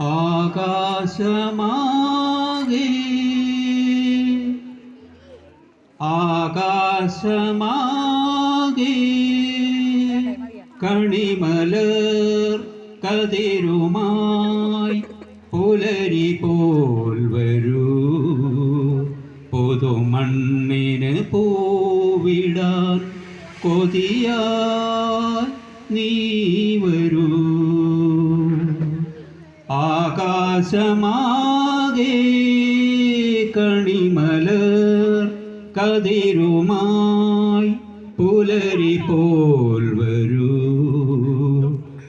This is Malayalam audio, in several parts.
ആകാശമാകെ. ആകാശമാകെ. കണിമലർ കതിരുമായി പുലരി പോൽ വരൂ. പുതുമണ്ണിന് പൂവിടാൻ കൊതിയാ നീ വരൂ. ആകാശമാകെ കണിമലർ കതിരുമായി പുലരി പോൽ വരൂ.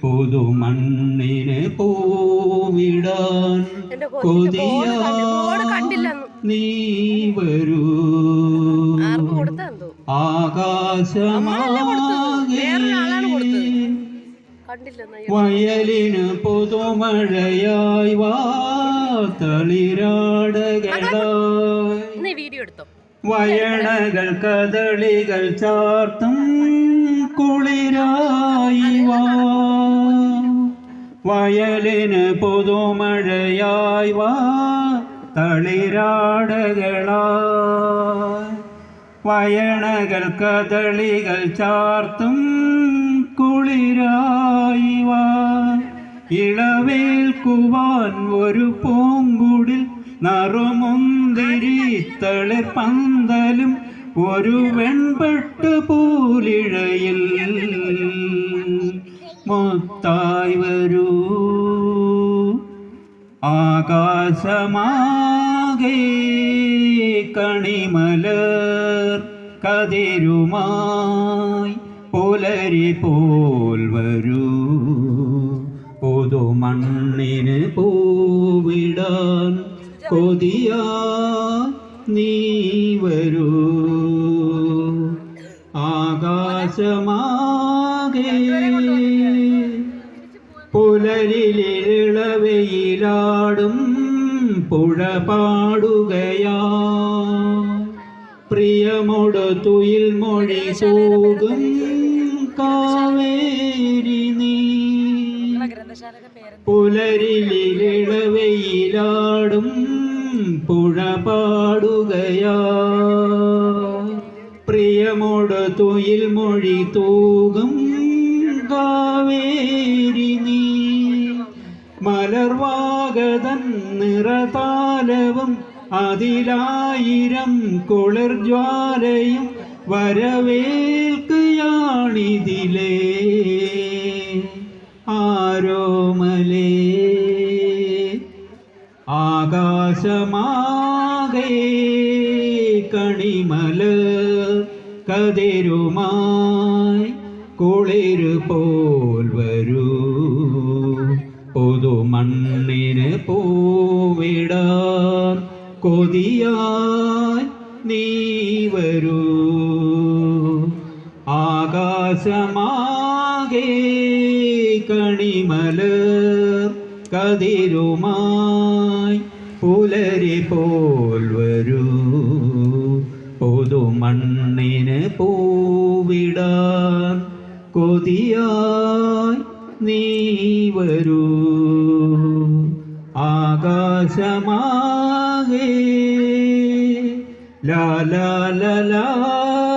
പുതുമണ്ണിന് പൂവിടാൻ കൊതിയാ നീ വരൂ. ആകാശമാകെ വയലിന് പുതുമഴയായി വാ തളിരാടകളായി നീ വീഡിയോ എടുത്തോ. വയണകൾ കദളികൾ ചാർത്തും കുളിരായി വാ. വയലിന് പുതുമഴയായി വാ തളിരാടകളായി വയണകൾ കദളികൾ ചാർത്തും കുളിരായി വാ. ഇളവേൽക്കുവാൻ ഒരു പൂങ്കുടിൽ നറുമുന്തിരി തളിർ പന്തലും ഒരു വെൺപെട്ട് പൂലിഴയിൽ മുത്തായി വരൂ. ആകാശമാകെ കണിമലർ കതിരുമായി പുലരി പോൽ വരൂ. പുതുമണ്ണിന് പൂവിടാൻ കൊതിയ നീ വരൂ. ആകാശമാകെ പുലരിലിളവയിലാടും പുഴ പാടുകയാ. പ്രിയമൊടു തുയിൽ മൊഴി സൂകും കാവേരി നീ. പുലരിലിളവയിലാടും പുഴ പാടുകയാ. പ്രിയമോട് തുയിൽ മൊഴി തൂകും കാവേരി നീ. മലർവാഗതൻ നിറതാലവും അതിലായിരം കുളിർ ജ്വാലയും വരവേൽക്കുകയാണിതിലേ. ആരോമലേ ആകാശമാകെ കണിമല കതിരുമായി കുളിര് പോൽ വരൂ. പുതുമണ്ണിന് പൂവിടാൻ കൊതിയായി നീ വരൂ. ആകാശമാകെ കണിമല കതിരുമായി പുലരി പോൽ വരൂ. പുതുമണ്ണിന് പൂവിടാൻ കൊതിയായി നീ വരൂ. ആകാശമാകെ ലാ ലാ ലാ ലാ. ലാ